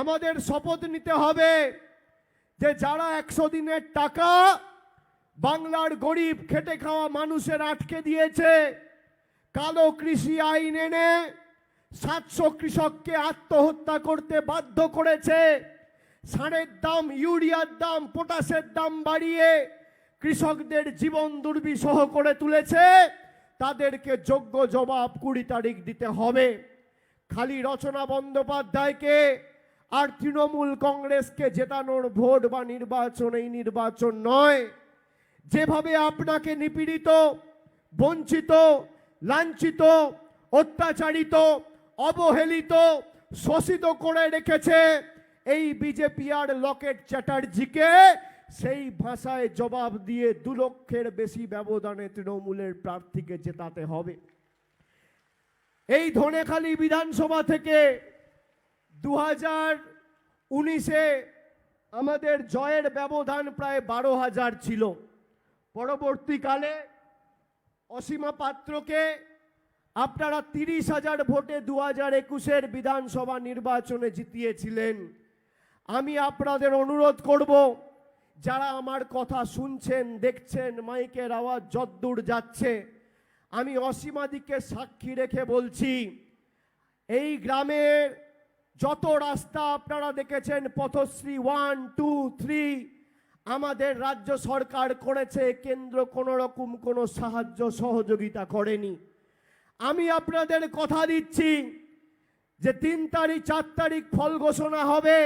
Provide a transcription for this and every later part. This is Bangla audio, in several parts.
আমাদের শপথ নিতে হবে যে যারা একশো দিনের টাকা বাংলার গরিব খেটে খাওয়া মানুষের আটকে দিয়েছে, কালো কৃষি আইন এনে সাতশো কৃষককে আত্মহত্যা করতে বাধ্য করেছে। সারের দাম, ইউরিয়ার দাম, পটাশের দাম বাড়িয়ে কৃষকদের জীবন দুর্বিষহ করে তুলেছে, তাদেরকে যোগ্য জবাব কুড়ি তারিখ দিতে হবে। খালি রচনা বন্দ্যোপাধ্যায়কে আর তৃণমূল কংগ্রেসকে জেতানোর ভোট বা নির্বাচন এই নির্বাচন নয়। যেভাবে আপনাকে নিপীড়িত, বঞ্চিত, লাঞ্ছিত, অত্যাচারিত, অবহেলিত, শোষিত করে রেখেছে এই বিজেপি আর লকেট চ্যাটার্জিকে, সেই ভাষায় জবাব দিয়ে দু লক্ষের বেশি ব্যবধানে তৃণমূলের প্রার্থীকে জেতাতে হবে। এই ধনেখালি বিধানসভা থেকে দু হাজার উনিশে আমাদের জয়ের ব্যবধান প্রায় বারো হাজার ছিল। পরবর্তীকালে অসীমা পাত্রকে আপনারা তিরিশ হাজার ভোটে দু হাজার একুশের বিধানসভা নির্বাচনে জিতিয়েছিলেন। আমি আপনাদের অনুরোধ করব, যারা আমার কথা শুনছেন, দেখছেন, মাইকের আওয়াজ যদ্দূর যাচ্ছে, আমি অসীমাদিকে সাক্ষী রেখে বলছি, এই গ্রামের যত রাস্তা আপনারা দেখেছেন, পথশ্রী ওয়ান টু থ্রি আমাদের রাজ্য সরকার করেছে, কেন্দ্র কোনো রকম কোনো সাহায্য, সহযোগিতা করেনি। আমি আপনাদের কথা দিচ্ছি যে তিন তারিখ, চার তারিখ ফল ঘোষণা হবে,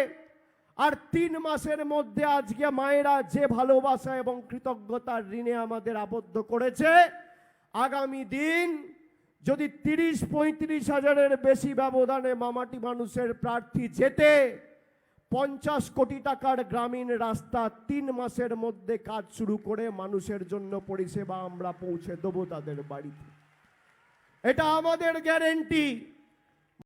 আর তিন মাসের মধ্যে আজকে মায়েরা যে ভালোবাসা এবং কৃতজ্ঞতার ঋণে আমাদের আবদ্ধ করেছে, আগামী দিন যদি তিরিশ, পঁয়ত্রিশ হাজারের বেশি ব্যবধানে মামাটি মানুষের প্রার্থী যেতে পঞ্চাশ কোটি টাকার গ্রামীণ রাস্তা তিন মাসের মধ্যে কাজ শুরু করে মানুষের জন্য পরিষেবা আমরা পৌঁছে দেবো তাদের বাড়িতে। এটা আমাদের গ্যারেন্টি